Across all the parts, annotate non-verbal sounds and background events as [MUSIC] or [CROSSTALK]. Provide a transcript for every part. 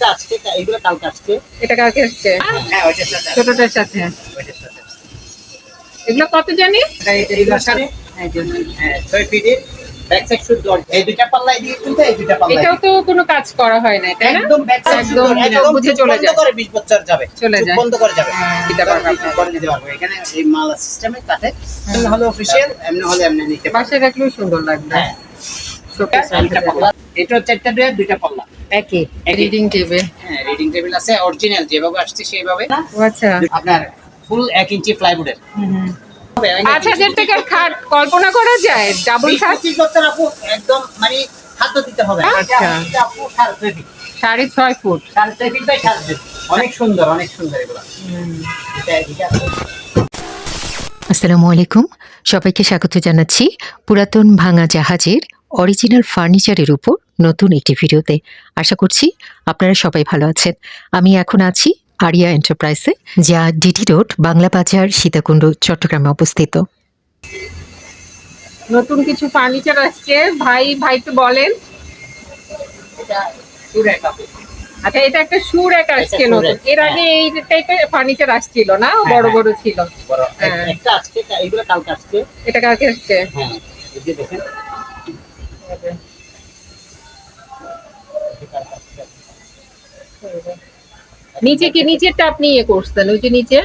আজকে এগুলো কালকে আসছে। এটা কালকে আসছে? হ্যাঁ। ওইটার সাথে ছোটটার সাথে? ওইটার সাথে এগুলো কত জানি? এটা এই- হ্যাঁ ছয় ফিটের ব্যাক সাইড শুদ্ধ এই দুইটা পাল্লা এদিকে খুলতে এই দুইটা পাল্লা এটাও তো কোনো কাজ করা হয় না তাই না? একদম ব্যাক সাইড একদম একদম বুঝে চলে চলে যায় যায়। করে 20 বছর যাবে। চলে যায়। বন্ধ করে যাবে। হ্যাঁ। করে দিতে পারব। এখানে এই মাল সিস্টেমে কাটে এমনি হলো অফিশিয়াল এমনি হলে এমনি নিতে বাসায় রাখলেও সুন্দর লাগবে। হ্যাঁ। এটা চারটা দুইটা পাল্লা। একই। রিডিং টেবিল হ্যাঁ রিডিং টেবিল আছে অরিজিনাল যেভাবে আসছে সেইভাবে। আচ্ছা। আপনার ফুল এক ইঞ্চি প্লাইউডের পাঁচ হাজার টাকার খাট কল্পনা করা যায়? ডাবল খাট? বছর আপু একদম মানে খাদ্য দিতে হবে। আচ্ছা। আপু সাড়ে ছয় ফিট। সাড়ে ছয় ফুট বাই সাড়ে অনেক সুন্দর অনেক সুন্দর এগুলো। আসসালামু আলাইকুম। সবাইকে স্বাগত জানাচ্ছি পুরাতন ভাঙা জাহাজের অরিজিনাল ফার্নিচারের উপর নতুন একটি ভিডিওতে আশা করছি আপনারা সবাই ভালো আছেন। আমি এখন আছি আরিয়া এন্টারপ্রাইজে যা ডিটি রোড বাংলা বাজার সীতাকুণ্ড চট্টগ্রামে অবস্থিত। নতুন কিছু ফার্নিচার আসছে। ভাই ভাই তো বলেন। এটা। আচ্ছা এটা একটা সুর এক আসছে নতুন। এর আগে এই টাইপের ফার্নিচার আসছিল না? হ্যাঁ, বড় হ্যাঁ। বড় ছিল। বড় হ্যাঁ। একটা আসছে এগুলো কালকে আসছে। এটা কালকে আসছে। হ্যাঁ দেখেন। নিচে কি নিচেরটা আপনি ইয়ে করছেন ওই যে নিচে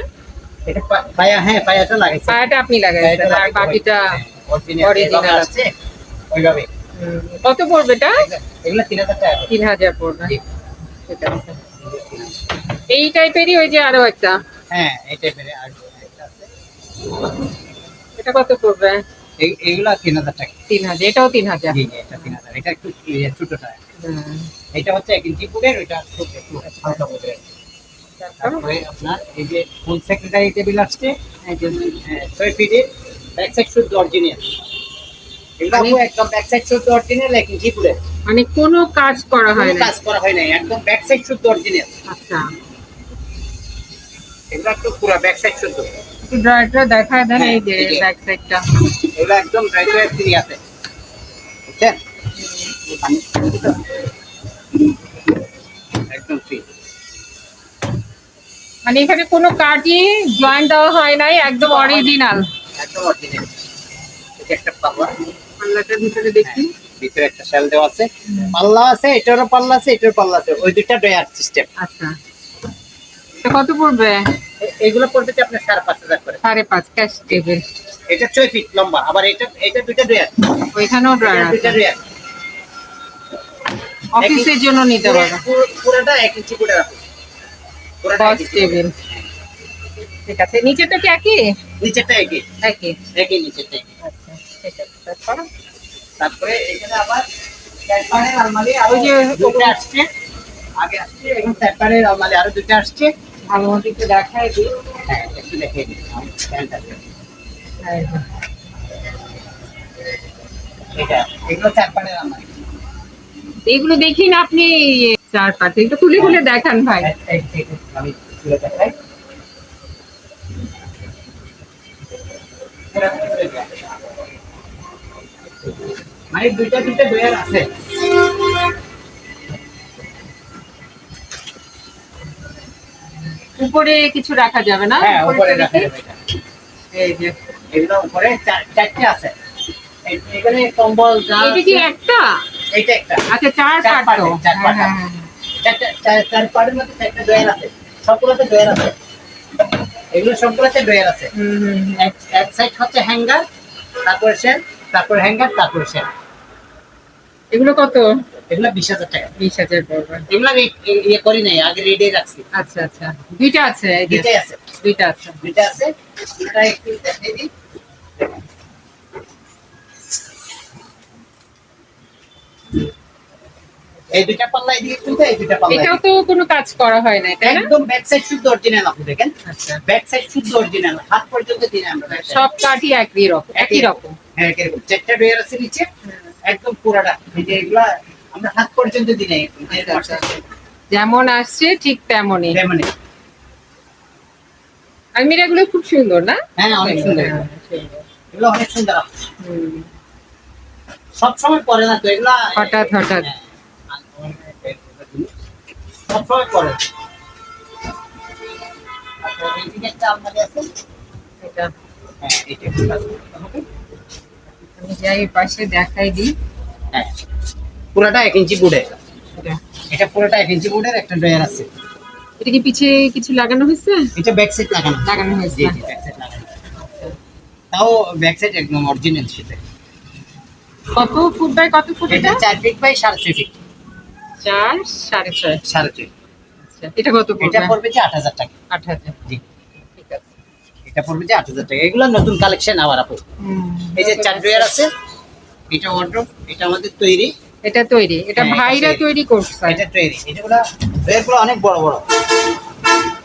এটা পায়া হ্যাঁ পায়াটা লাগাইছে। পায়াটা আপনি লাগাইছেন আর বাকিটা original original যেভাবে আসছে, ওইভাবে। কত পড়বে এটা? এগুলো তিন হাজার টাকা। করে। তিন হাজার পড়বে। জি। এই টাইপেরই ওই যে আরও একটা। হ্যাঁ এই টাইপের আর এটা কত পড়বে? তিন হাজার টাকা। তিন হাজার এটাও তিন হাজার। জি জি, এটা তিন হাজার। এটা একটু ইয়ে, ছোটটা। এটা হচ্ছে এক ইঞ্চি ফুটের ওইটা হালকা ফুটের। তারপরে আপনার এই যে ফুল সেক্রেটারি টেবিল আসছে হ্যাঁ, ছয় ফিটের ব্যাক সাইড শুদ্ধ অরিজিনাল এগুলো একদম ব্যাক সাইড শুদ্ধ অরিজিনাল এক ইঞ্চি ফুটের। মানে কোনো কাজ করা হয় না। কাজ করা হয় নাই একদম ব্যাক সাইড শুদ্ধ অরিজিনাল আচ্ছা। এগুলো একটু পুরো ব্যাক সাইড শুদ্ধ ড্রয়ারটা দেখায় দেন এই যে হ্যাঁ, এই যে। ব্যাক সাইডটা এগুলো একদম ড্রাই টু ফ্রি আছে বুঝছেন? একদম ফ্রি মানে এখানে কোনো কাঠই জয়েন্ট দেওয়া হয় নাই একদম অরিজিনাল একদম অরিজিনাল এটা একটা পাল্লা। পাল্লাটার ভিতরে দেখি। ভিতরে একটা শেল দেওয়া আছে। পাল্লা আছে এটারও পাল্লা আছে এটারও পাল্লা আছে। ওই দুইটা ডয়ার সিস্টেম আচ্ছা। এটা কত পড়বে? এগুলো পড়বে আপনার সাড়ে পাঁচ হাজার করে। সাড়ে পাঁচ ক্যাশ টেবিল এটা ছয় ফিট লম্বা। আবার এটা এটা দুইটা ডয়ার ওইখানেও ড্রয়ার দুইটা আছে। ডয়ার অফিসের জন্য নিতে পারবে পুরোটা এক ইঞ্চি করে এক বস টেবিল ঠিক আছে। নিচেরটা কি একই? নিচেরটা একই। একই। একই নিচেরটা একই। আচ্ছা ঠিক আছে। তারপরে? এখানে আবার চারপাড়ের আলমারি আরও যে দুটো আসছে। আগে আসছে আলমারি আরও দুটো আসছে। ভালো মতো একটু দেখাই দিই। হ্যাঁ একটু দিই। এটা এগুলো চারপাড়ের আলমারি। এইগুলো দেখি না আপনি ইয়ে, চার পাঁচ। একটু খুলে খুলে দেখান ভাই। মানে দুইটা দুইটা ডয়ার আছে। উপরে কিছু রাখা যাবে না? হ্যাঁ উপরে উপরে রাখা যাবে এই যে এগুলো উপরে চার- চারটে আছে। এখানে কম্বল যা এটা কি একটা? এইটা একটা। আচ্ছা চার পাট তো। চার হ্যাঁ, পাট। হ্যাঁ, হ্যাঁ। চার- চার মধ্যে চারটে ডয়ার আছে। সবগুলোতে ডয়ার আছে। এগুলো সবগুলোতে ডয়ার আছে। হুম, হুম, হুম। এক সাইড হচ্ছে হ্যাঙ্গার তারপরে শেল তারপরে হ্যাঙ্গার তারপরে শেল। এগুলো কত? এগুলো বিশ হাজার টাকা। বিশ হাজার এগুলো আমি ইয়ে করি নাই আগে রেডি রাখছি। আচ্ছা আচ্ছা। দুইটা আছে দুইটাই আছে। দুইটা আছে। দুইটা আছে। এটা একটু দেখিয়ে দিই। এই দুইটা পাল্লা এদিকে খুলতে এই দুইটা পাল্লা এটাও তো কোনো কাজ করা হয় না তাই না? একদম ব্যাক সাইড শুদ্ধ অরিজিনাল আপনি দেখেন? আচ্ছা। ব্যাক সাইড শুদ্ধ অরিজিনাল হাত পর্যন্ত দিন আমরা সব কাঠই একই রকম একই রকম। হ্যাঁ এরকম চারটা ডয়ার আছে নিচে একদম পুরাটা। এই যে এগুলা আমরা হাত পর্যন্ত দিই। যেমন আসছে ঠিক তেমনই। তেমনি আলমিরাগুলো খুব সুন্দর না? হ্যাঁ অনেক সুন্দর। হ্যাঁ, সুন্দর। এগুলো অনেক সুন্দর হুম। সব সময় পরে না তো এগুলা হঠাৎ হঠাৎ। হ্যাঁ। সবসময় এটা হ্যাঁ। আমি যাই পাশে দেখাই দিই। হ্যাঁ পুরোটা এক ইঞ্চি বুড়ের এটা। পুরোটা এক ইঞ্চি বুড়ের একটা ড্রয়ার আছে। এটা কি পিছে কিছু লাগানো হয়েছে? এটা ব্যাক সাইড লাগানো। লাগানো হয়েছে। ব্যাক সাইড লাগানো। তাও ব্যাক সাইড একদম অরিজিনাল সেটা কত ফুট বাই কত ফুট এটা? চার ফিট বাই সাড়ে ছয় ফিট চার সাড়ে ছয়। সাড়ে ছয়। আচ্ছা এটা কত এটা পড়বে যে আট হাজার টাকা। আট হাজার। জি। ঠিক আছে। এটা পড়বে যে আট হাজার টাকা। এগুলো নতুন কালেকশন আবার আপু। এই যে চার ড্রয়ার আছে এটা ওয়ার্ড্রোব এটা আমাদের তৈরি। এটা তৈরি এটা হ্যাঁ, ভাইরা তৈরি। করছে। এটা তৈরি। এগুলো ড্রয়ারগুলো অনেক বড় বড়।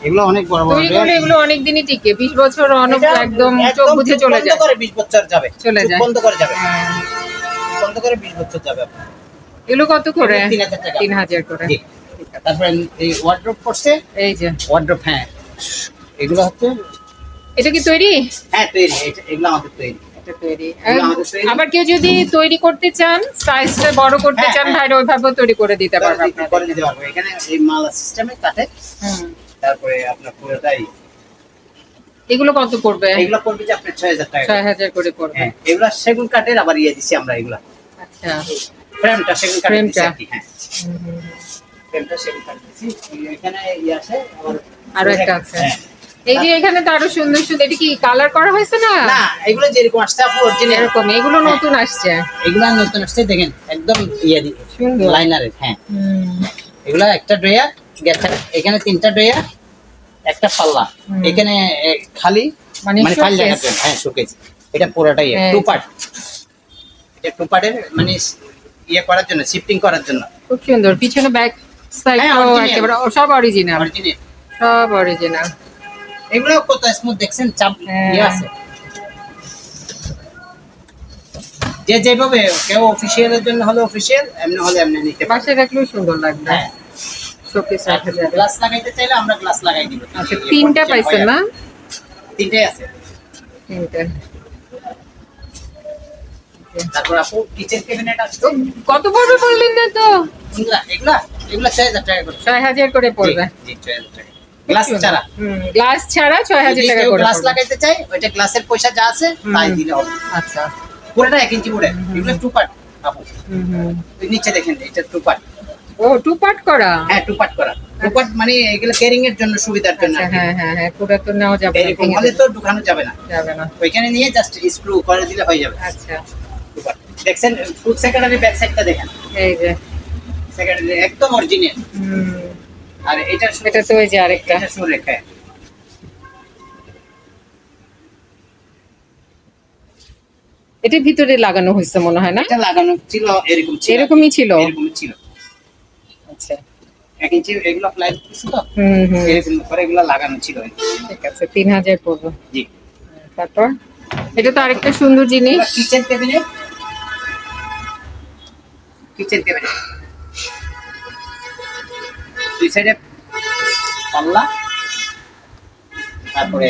এগুলো অনেক বড় বড়। করলে এগুলো অনেক দিনই টিকে। বিশ বছর অনেক একদম চোখ বুঝে চলে বন্ধ যায়। করে 20 বছর যাবে। চলে যায়। বন্ধ করে যাবে। করে 20 বছর যাবে আপনার। এগুলো কত করে? এগুলো 3000 টাকা। তিন হাজার করে। তারপরে এই ওয়ার্ড্রোব পড়ছে এই যে। ওয়ার্ড্রোব হ্যাঁ। এগুলো হচ্ছে এটা কি তৈরি? হ্যাঁ তৈরি। এগুলো আমাদের তৈরি। আবার কেউ যদি তৈরি করতে চান সাইজটা বড় করতে হ্যাঁ, চান হ্যাঁ। ওইভাবেও তৈরি করে দিতে পারবে করে দিতে পারব। এখানে এই মালা সিস্টেমে কাটে। তারপরে আপনার পুরোটাই এগুলো কত পড়বে? এগুলো পড়বে যে আপনার ছয় হাজার টাকা ছয় হাজার করে পড়বে। হ্যাঁ এগুলো সেগুন কাঠের আবার ইয়ে দিচ্ছি আমরা এগুলা। আচ্ছা। ফ্রেমটা সেগুন হ্যাঁ। ফ্রেমটা সেগুন এখানে আরও একটা আছে। হ্যাঁ। এই যে এখানে তো আরও সুন্দর সুন্দর এটা কি কালার করা হয়েছে না? না এগুলো যেরকম আসছে আপু অরিজিনাল এরকম এগুলো নতুন আসছে। এগুলো নতুন আসছে দেখেন একদম ইয়ে দি সুন্দর। লাইনারের হ্যাঁ। এগুলো একটা ড্রয়ার এখানে তিনটা ড্রয়ার একটা পাল্লা। এখানে খালি মানে মানে ফাইল। হ্যাঁ শোকেজ এটা পুরোটাই হ্যাঁ। টু পার্ট এটা টু পার্টের মানে ইয়ে করার জন্য শিফটিং করার জন্য। খুব সুন্দর। পিছনে ব্যাক সাইড হ্যাঁ, একেবারে সব অরিজিনাল অরিজিনাল সব অরিজিনাল এগুলো কত স্মুথ দেখছেন? চাপ হ্যাঁ। ইয়ে আছে। যে যেভাবে কেউ অফিসিয়ালের জন্য হলে অফিসিয়াল এমনি হলে এমনি নিতে পাশে রাখলেও সুন্দর লাগবে। হ্যাঁ। শোকেস রাখা যাবে। গ্লাস লাগাইতে চাইলে আমরা গ্লাস লাগাই দিব। আচ্ছা তিনটা পাইছেন না? তিনটাই আছে। তিনটা। তারপর আপু কিচেন ক্যাবিনেট আছে কত পড়বে বললেন না তো? এগুলা এগুলা এগুলা ছয় হাজার টাকা করে। পড়বে। জি, টাকা। গ্লাস ছাড়া। হুম গ্লাস টাকা করে গ্লাস লাগাইতে চাই ওইটা গ্লাসের পয়সা যা আছে তাই দিলে হবে। আচ্ছা। পুরোটা ইঞ্চি এগুলো টু পার্ট আপু। হুম হুম। নিচে দেখেন এটা টু পার্ট ও টু পার্ট করা? হ্যাঁ টু পার্ট করা। টু পার্ট মানে এগুলো ক্যারিং এর জন্য সুবিধার জন্য আচ্ছা। হ্যাঁ হ্যাঁ হ্যাঁ পুরো তো নেওয়া যাবে এরকম হলে তো ঢুকানো যাবে না। যাবে না। ওইখানে নিয়ে জাস্ট স্ক্রু করে দিলে হয়ে যাবে। আচ্ছা। দেখছেন ফুড সেক্রেটারি ব্যাক সাইডটা দেখেন। এই যে। সেক্রেটারি একদম অরিজিনাল আর এটা এটা তো ওই যে আরেকটা। এটা সুরেখা এটার ভিতরে লাগানো হয়েছে মনে হয় না? এটা লাগানো ছিল এরকম ছিল। এরকমই ছিল? এরকমই ছিল। আচ্ছা। এক ইঞ্চি এগুলো ফ্লাইট ছিল তো? হুম হুম। এরকম করে এগুলো লাগানো ছিল। ঠিক আছে তিন হাজার পড়বে জি। তারপর? এটা তো আরেকটা সুন্দর জিনিস। কিচেন ক্যাবিনেট কিচেন ক্যাবিনেট দুই সাইডে পাল্লা তারপরে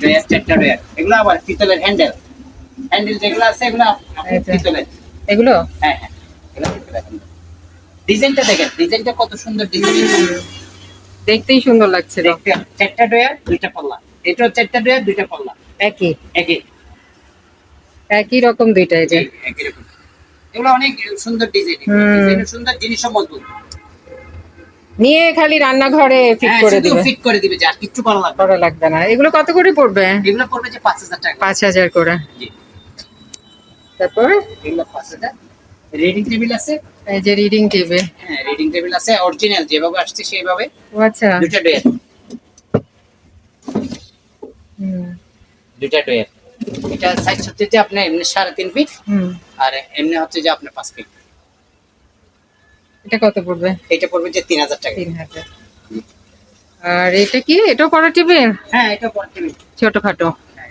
ড্রেয়ার চারটা ড্রেয়ার এগুলো আবার পিতলের হ্যান্ডেল হ্যান্ডেল যেগুলো আছে এগুলো। পিতলের। এগুলো? হ্যাঁ হ্যাঁ। এগুলো পিতলের হ্যান্ডেল ডিজাইনটা দেখেন ডিজাইনটা কত সুন্দর ডিজাইন। দেখতেই সুন্দর লাগছে দেখতে চারটা ড্রেয়ার দুইটা পাল্লা। এটাও চারটা ড্রেয়ার দুইটা পাল্লা। একই? একই। একই রকম দুইটা এই যে। একই রকম। এগুলো অনেক সুন্দর ডিজাইন সুন্দর জিনিসও মজবুত নিয়ে খালি রান্নাঘরে ফিট হ্যাঁ, করে দিবে। ফিট করে দিবে যা কিচ্ছু ভালো লাগবে করা লাগবে না। এগুলো কত করে পড়বে? এগুলো পড়বে যে পাঁচ হাজার টাকা। পাঁচ হাজার করে। তারপর? এগুলো পাঁচ হাজার। রিডিং টেবিল আছে। এই যে রিডিং টেবিল হ্যাঁ রিডিং টেবিল আছে। অরিজিনাল যেভাবে আসছে সেইভাবে। আচ্ছা। দুইটা ডোয়ার হুম। দুইটা ডোয়ার এটা সাইজ হচ্ছে যে আপনার এমনি সাড়ে তিন ফিট আর এমনি হচ্ছে যে আপনার পাঁচ ফিট এটা কত পড়বে? এটা পড়বে যে তিন হাজার টাকা। তিন হাজার। আর এটা কি? এটাও করা টেবিল হ্যাঁ এটা পড় টেবিল ছোটখাটো। হ্যাঁ,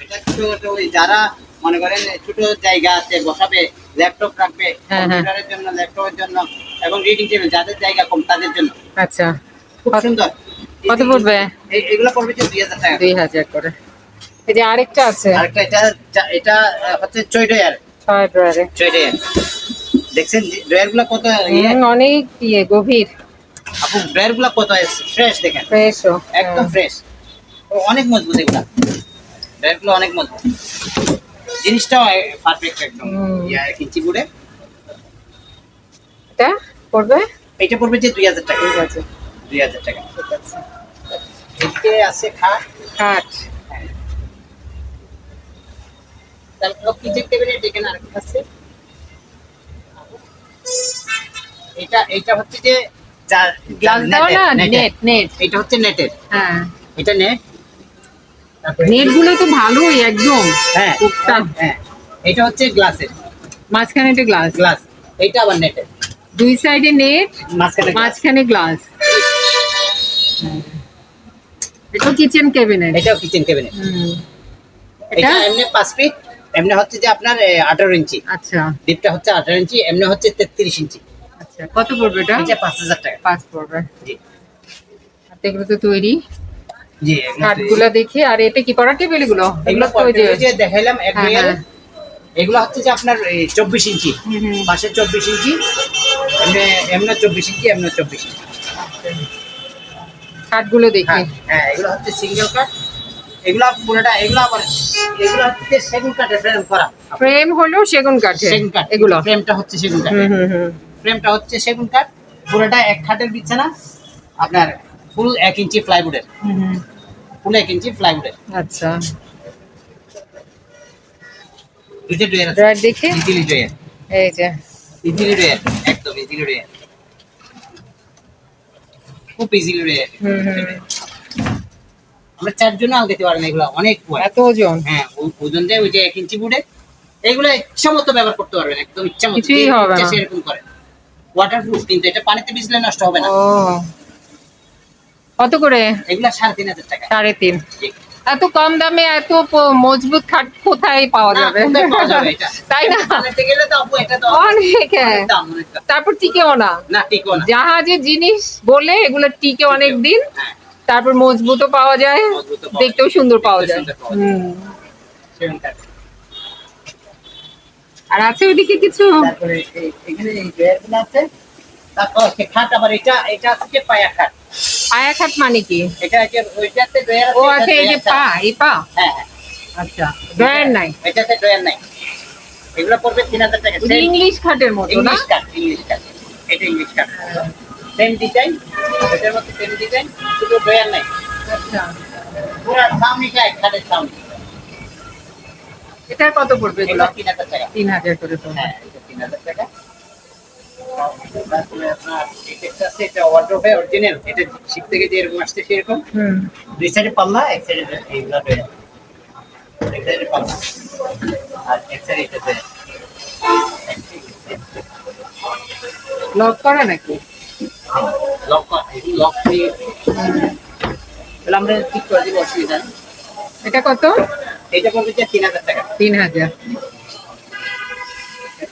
এটা ছোট ওই যারা মনে করেন ছোট জায়গা আছে বসাবে ল্যাপটপ রাখবে হ্যাঁ, হ্যাঁ। কম্পিউটারের জন্য ল্যাপটপের জন্য এবং রিডিং টেবিল যাদের জায়গা কম তাদের জন্য। আচ্ছা। খুব কত- সুন্দর কত পড়বে? এগুলো পড়বে যে দুই হাজার টাকা। দুই হাজার করে। এই যে আরেকটা আছে। আরেকটা এটা এটা হচ্ছে চৈডয়ার ছয় ড্রয়ারে চৈডয়ার দেখছেন ড্রয়ারগুলো কত ইয়ে? অনেক ইয়ে গভীর। আপু ড্রয়ারগুলা কত ফ্রেশ দেখেন। ফ্রেশও। একদম ফ্রেশ। অনেক মজবুত এগুলা। ড্রয়ারগুলো অনেক মজবুত। জিনিসটাও পারফেক্ট একদম। ইয়া এক ইঞ্চি করে এটা পড়বে? এটা পড়বে যে দুই হাজার টাকা। দুই হাজার টাকা। ঠিক আছে। এদিকে আছে খাট। কাঠ হ্যাঁ। তারপর কিচেন টেবিলের এখানে আরেকটা আছে। এটা এটা হচ্ছে যে গ্লাস দাও না? নেট নেট এটা হচ্ছে নেটের হ্যাঁ। এটা নেট নেটগুলো তো ভালোই একদম। হ্যাঁ হ্যাঁ এটা হচ্ছে গ্লাসের মাঝখানে একটা গ্লাস গ্লাস এটা আবার নেটের দুই সাইডে নেট মাঝখানে মাঝখানে গ্লাস এটা কিচেন ক্যাবিনেট এটাও কিচেন ক্যাবিনেট এটা এটা? এমনি পাঁচ ফিট এমনি হচ্ছে যে আপনার আঠারো ইঞ্চি। আচ্ছা। ডিপটা হচ্ছে আঠারো ইঞ্চি এমনি হচ্ছে তেত্রিশ ইঞ্চি। আচ্ছা কত পড়বে এটা? এটা পাঁচ হাজার টাকা। পাঁচ পড়বে। জি। এগুলো তো তৈরি। জি কাঠগুলো দেখে আর এটা কি করা টেবিল এগুলো? এগুলো তো যে দেখাইলাম এক হ্যাঁ, রিয়াল। হ্যাঁ। এগুলো হচ্ছে যে আপনার চব্বিশ ইঞ্চি। পাশে চব্বিশ ইঞ্চি। এমনি এমনি চব্বিশ ইঞ্চি এমনি চব্বিশ ইঞ্চি। কাঠগুলো দেখে। হ্যাঁ হ্যাঁ এগুলো হচ্ছে সিঙ্গেল কাট এগুলো পুরোটা এগুলো আবার এগুলো হচ্ছে সেগুন কাঠের ফ্রেম করা। ফ্রেম হলো সেগুন কাঠে। সেগুন কাঠ। এগুলো। ফ্রেমটা হচ্ছে সেগুন কাঠ। হুম হুম হুম। ফ্রেমটা হচ্ছে সেগুন কাঠ। পুরোটা এক খাটের বিছানা আপনার ফুল এক ইঞ্চি প্লাইউডের। ফুল এক ইঞ্চি প্লাইউডের আচ্ছা। ডুয়ের ড্রয়ার দেখে? ইজিলি ডুয়ের এই যে। ইজিলি ডুয়ের একদম ইজিলি ডুয়ের খুব ইজিলি ডুয়ের হুম হুম। আমরা চারজন আলগাতে পারেন এগুলো অনেক এত ওজন? হ্যাঁ ওজন দেয় ওইটা এক ইঞ্চি বুড়ে এগুলো ইচ্ছা মতো ব্যবহার করতে পারবেন একদম ইচ্ছা মতো। যে না। ওয়াটারপ্রুফ কিন্তু এটা পানিতে ভিজলে নষ্ট হবে না। কত করে? এগুলো সাড়ে তিন হাজার টাকা। সাড়ে তিন। এত কম দামে এত মজবুত খাট কোথায় পাওয়া যাবে? [LAUGHS] তাই না? অনেক হ্যাঁ। তারপর টিকেও না। না জাহাজের জিনিস বলে এগুলো টিকে অনেক দিন। হ্যাঁ। তারপর মজবুতও পাওয়া যায় দেখতেও সুন্দর পাওয়া যায়। আর আছে ওইদিকে কিছু? খাট পায়া খাট মানে কি? ও আছে এই যে পা এই পা? হ্যাঁ হ্যাঁ। আচ্ছা ড্রয়ার নাই। এটাতে ড্রয়ার নাই। এগুলো পড়বে তিন হাজার টাকা। ইংলিশ খাটের মতো ইংলিশ কাট ইংলিশ কাট এটা ইংলিশ কাট সেম ডিজাইন এটার মধ্যে সেম ডিজাইন শুধু ড্রয়ার নাই। পুরো সাউন্ডটা এক খাটের সাউন্ড এটার কত পড়বে এগুলো? তিন হাজার টাকা। তিন হাজার করে পড়বে। হ্যাঁ এটা তিন হাজার টাকা। তারপরে আপনার এটা আছে এটা ওয়ার্ড্রোবে অরিজিনাল এটা শিপ থেকে যে এরকম আসছে সেরকম। দুই সাইডে পাল্লা এক সাইডে এইগুলো রয়ে এক সাইডে পাল্লা। আর এক সাইডে লক করা নাকি? লক লক দিয়ে তাহলে আমরা ঠিক করে দিব অসুবিধা নেই। এটা কত? এটা পড়বে যে তিন হাজার টাকা। তিন হাজার।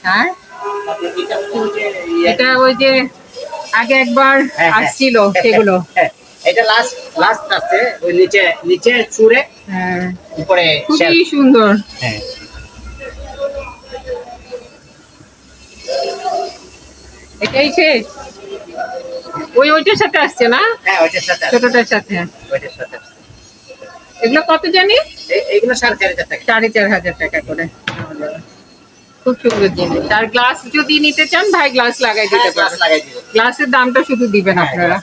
হ্যাঁ এটা ওই যে এটা ওই যে আগে একবার হ্যাঁ, হ্যাঁ। আসছিল সেগুলো। হ্যাঁ, এটা লাস্ট লাস্ট আছে ওই নিচে নিচে চুরে হ্যাঁ। উপরে খুবই সুন্দর। হ্যাঁ। এটাই শেষ? ওই ওইটার সাথে আসছে না? হ্যাঁ ওইটার সাথে ছোটটার সাথে। ওইটার সাথে। এগুলো কত জানি? এ- এইগুলো সাড়ে চার হাজার টাকা। সাড়ে চার হাজার টাকা করে। খুব সুন্দর জিনিস। আর গ্লাস যদি নিতে চান ভাই গ্লাস লাগাই দিতে হ্যাঁ, পারেন গ্লাসের দামটা শুধু দিবেন হ্যাঁ, আপনারা।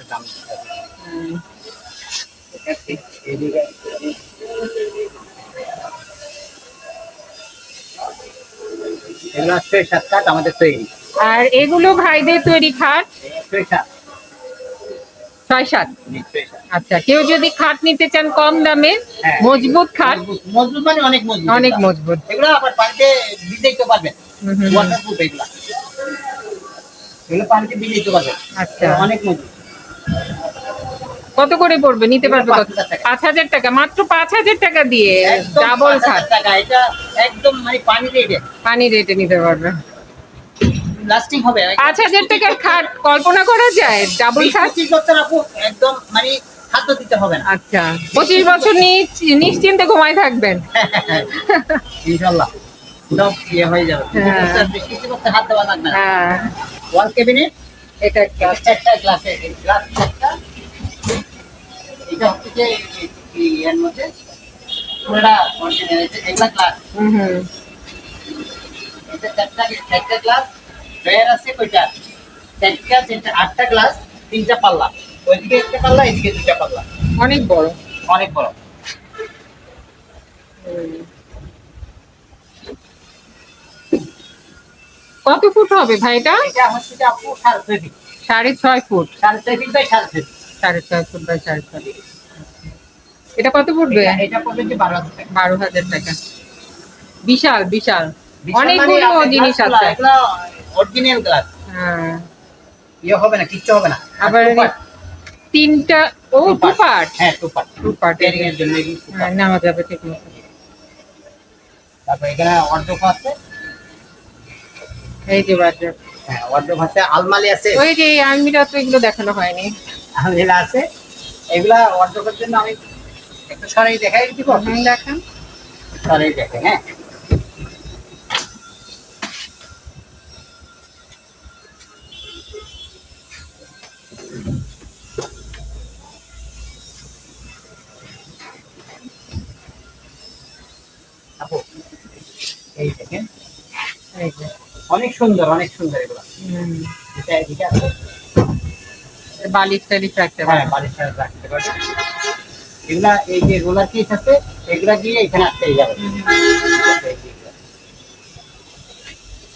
এগুলো ছয় সাত কাঠ আমাদের তৈরি। আর এগুলো ভাইদের তৈরি খাট? ছয় সাত ছয় সাত। আচ্ছা কেউ যদি খাট নিতে চান কম দামে হ্যাঁ। মজবুত খাট। মজবুত- মানে অনেক মজবুত অনেক মজবুত। এগুলো আবার পানিতে ভিজাইতে পারবেন। ওয়াটারপ্রুফ এগুলা। এগুলো পানিতে ভিজাইতে পারবেন। আচ্ছা। অনেক মজবুত। কত করে পড়বে? নিতে পারবে পাঁচ কত হাজার টাকা। পাঁচ হাজার টাকা মাত্র পাঁচ হাজার টাকা দিয়ে ডাবল খাট। টাকা এটা একদম মানে পানি রেটে পানি রেটে নিতে পারবে। লাস্টিং হবে। পাঁচ হাজার টাকার খাট কল্পনা করা যায়? ডাবল খাট? পঁচিশ বছর আপু একদম মানে খাদ্য দিতে হবে না। আচ্ছা পঁচিশ বছর নিশ্চিন্তে ঘুমায় থাকবেন। [LAUGHS] ইনশাল্লাহ। সব ইয়ে হয়ে যাবে। হ্যাঁ। বিশ পঁচিশ বছর হাত দেওয়া লাগবে না। হ্যাঁ। ওয়াল ক্যাবিনেট এটা একটা গ্লাস গ্লাসে চারটা এটা হচ্ছে যে এর মধ্যে পুরোটা original, এটা- গ্লাস হুম হুম। এটা চারটা চারটা গ্লাস ড্রয়ার আছে কয়টা? চারটা চারটা আটটা গ্লাস তিনটা পাল্লা। ওইদিকে একটা পাল্লা এদিকে দুটা পাল্লা। অনেক বড়। অনেক বড়। কত ফুট হবে ভাই এটা? এটা হচ্ছে যে আপু সাড়ে ছয় ফিট সাড়ে ছয় ফুট। সাড়ে ছয় ফিট বাই সাড়ে ছয় সাড়ে ছয় ফুট বাই সাড়ে ছয় ফুট। এটা কত পড়বে? এটা- এটা পড়বে যে বারো হাজার টাকা। বারো হাজার টাকা। বিশাল বিশাল। বিশাল মানে অনেকগুলো জিনিস আছে। অরিজিনাল গ্লাস হ্যাঁ। ইয়ে হবে না কিচ্ছু হবে না। আবার তিনটা ও টু পার্ট হ্যাঁ টু পার্ট টু পার্ট এর জন্য। নেওয়া যাবে ঠিক মতো তারপর এখানে ওয়ার্ডরোব আছে। এই যে বাজার হ্যাঁ ওয়ার্ডরোব আছে আলমারি আছে। ওই যে আলমিরা তো এগুলো দেখানো হয়নি। আলমিরা আছে। এগুলা ওয়ার্ডরোবের জন্য আমি একটু সরাই দেখাই দিব। দেখান। সরাই দেখেন হ্যাঁ। অনেক সুন্দর অনেক সুন্দর এগুলো। বালিশ টালিশ রাখতে হ্যাঁ বালিশ টালিশ রাখতে পারবে এগুলা এই যে রোলার কেস আছে এগুলা দিয়ে এখানে আটকে যাবে।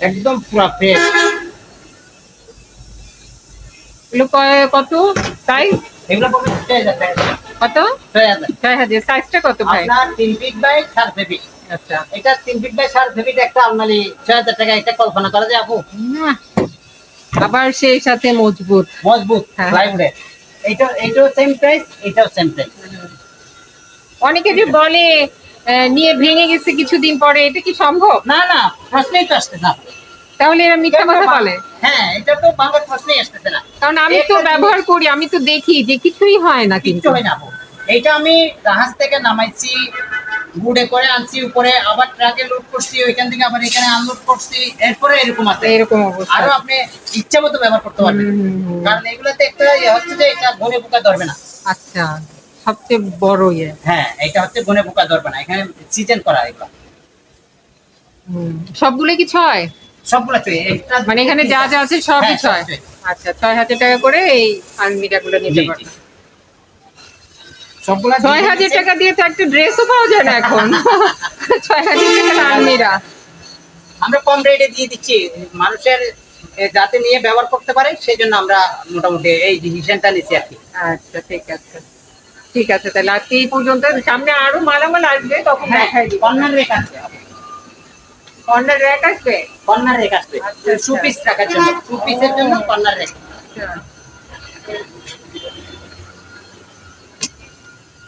একদম পুরা ফ্রেশ এগুলো কয়- কত? সাইজ এগুলো কত? ছয় হাজার ছয় হাজার। সাইজটা কত ভাই? তিন ফিট বাই সাড়ে ছয় ফিট আচ্ছা এটা তিন ফিট বাই সাড়ে ফিট একটা আলমারি ছয় হাজার টাকা এটা কল্পনা করা যায় আপু? নাহ। আবার সেই সাথে মজবুত। মজবুত হ্যাঁ। প্লাইউডের এইটা এইটাও সেম প্রাইস এটাও সেম প্রাইস অনেকে যে বলে নিয়ে ভেঙে গেছে কিছুদিন পরে এটা কি সম্ভব? না না প্রশ্নই তো আসতে না। তাহলে এরা মিথ্যা কথা বলে। হ্যাঁ এটা তো বাংলার প্রশ্নই আসতেছে না। কারণ আমি তো ব্যবহার করি আমি তো দেখি যে কিছুই হয় না কিন্তু। কিচ্ছু হয় না এটা আমি জাহাজ থেকে নামাইছি গুড়ে করে আনছি উপরে আবার ট্রাকে লোড করছি ওইখান থেকে আবার এখানে আনলোড করছি এরপরে এরকম আছে। এরকম আরও আপনি ইচ্ছা মতো ব্যবহার করতে পারবেন। কারণ এগুলোতে একটা ইয়ে হচ্ছে যে এটা গনে পোকা ধরবে না। আচ্ছা সবচেয়ে বড় ইয়ে। হ্যাঁ এটা হচ্ছে গনে পোকা ধরবে না এখানে সিজন করা এগুলো। সবগুলো কি ছয়? সবগুলো মানে এখানে যা যা আছে সবই হ্যাঁ, ছয়। আচ্ছা ছয় হাজার টাকা করে এই আলমিরা গুলো নিতে জি, পারবে। জি। সবগুলা ছয় হাজার টাকা দিয়ে তো একটা ড্রেসও পাওয়া যায় না এখন। [LAUGHS] ছয় হাজার টাকার আলমিরা। আমরা কম রেটে দিয়ে দিচ্ছি। মানুষের যাতে নিয়ে ব্যবহার করতে পারে সেই জন্য আমরা মোটামুটি এই ডিসিশনটা নিচ্ছি আর কি। আচ্ছা ঠিক আছে। ঠিক আছে তাহলে আজকে এই পর্যন্ত। সামনে আরও মালামাল আসবে তখন হ্যাঁ দেখাই দিব। কর্নার রেক আছে কর্নার র্যাক আসবে? কর্নার রেক আসবে। আচ্ছা, আচ্ছা। টু পিস রাখার জন্য। টু পিসের জন্য কর্নার রেক। আচ্ছা।